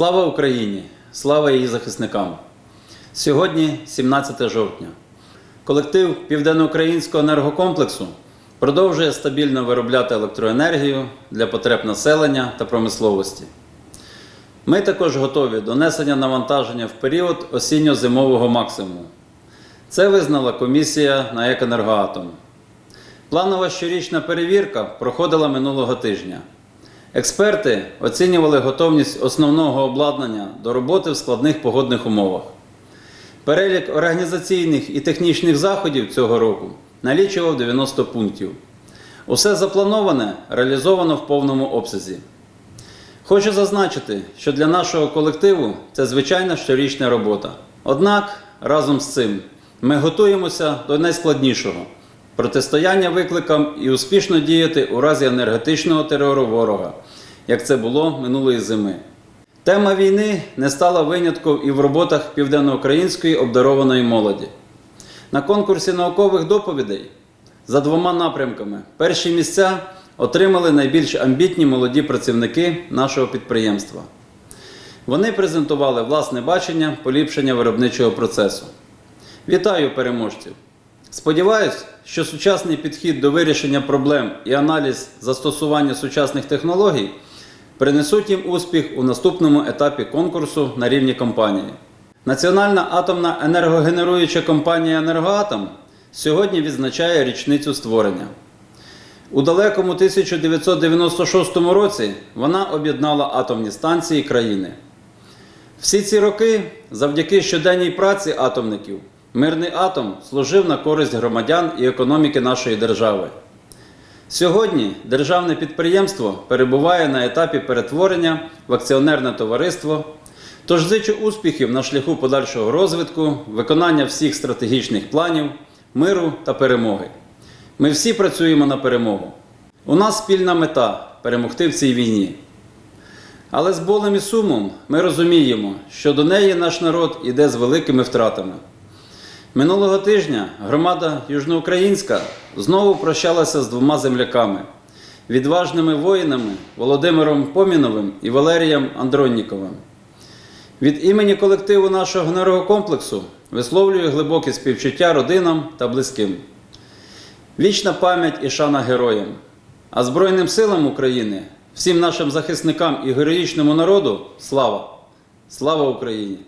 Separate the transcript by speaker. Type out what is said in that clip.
Speaker 1: Слава Україні! Слава її захисникам! Сьогодні 17 жовтня. Колектив Південноукраїнського енергокомплексу продовжує стабільно виробляти електроенергію для потреб населення та промисловості. Ми також готові до несення навантаження в період осінньо-зимового максимуму. Це визнала комісія на Екенергоатом. Планова щорічна перевірка проходила минулого тижня. Експерти оцінювали готовність основного обладнання до роботи в складних погодних умовах. Перелік організаційних і технічних заходів цього року налічував 90 пунктів. Усе заплановане реалізовано в повному обсязі. Хочу зазначити, що для нашого колективу це звичайна щорічна робота. Однак, разом з цим, ми готуємося до найскладнішого протистояння викликам і успішно діяти у разі енергетичного терору ворога, як це було минулої зими. Тема війни не стала винятком і в роботах південноукраїнської обдарованої молоді. На конкурсі наукових доповідей за двома напрямками перші місця отримали найбільш амбітні молоді працівники нашого підприємства. Вони презентували власне бачення поліпшення виробничого процесу. Вітаю переможців! Сподіваюсь, що сучасний підхід до вирішення проблем і аналіз застосування сучасних технологій принесуть їм успіх у наступному етапі конкурсу на рівні компанії. Національна атомна енергогенеруюча компанія Енергоатом сьогодні відзначає річницю створення. У далекому 1996 році вона об'єднала атомні станції країни. Всі ці роки, завдяки щоденній праці атомників, мирний атом служив на користь громадян і економіки нашої держави. Сьогодні державне підприємство перебуває на етапі перетворення в акціонерне товариство. Тож зичу успіхів на шляху подальшого розвитку, виконання всіх стратегічних планів, миру та перемоги. Ми всі працюємо на перемогу. У нас спільна мета перемогти в цій війні. Але з болем і сумом ми розуміємо, що до неї наш народ іде з великими втратами. Минулого тижня громада Южноукраїнська знову прощалася з двома земляками відважними воїнами Володимиром Поміновим і Валерієм Андронніковим. Від імені колективу нашого енергокомплексу висловлюю глибоке співчуття родинам та близьким. Вічна пам'ять і шана героям, а Збройним силам України, всім нашим захисникам і героїчному народу слава! Слава Україні!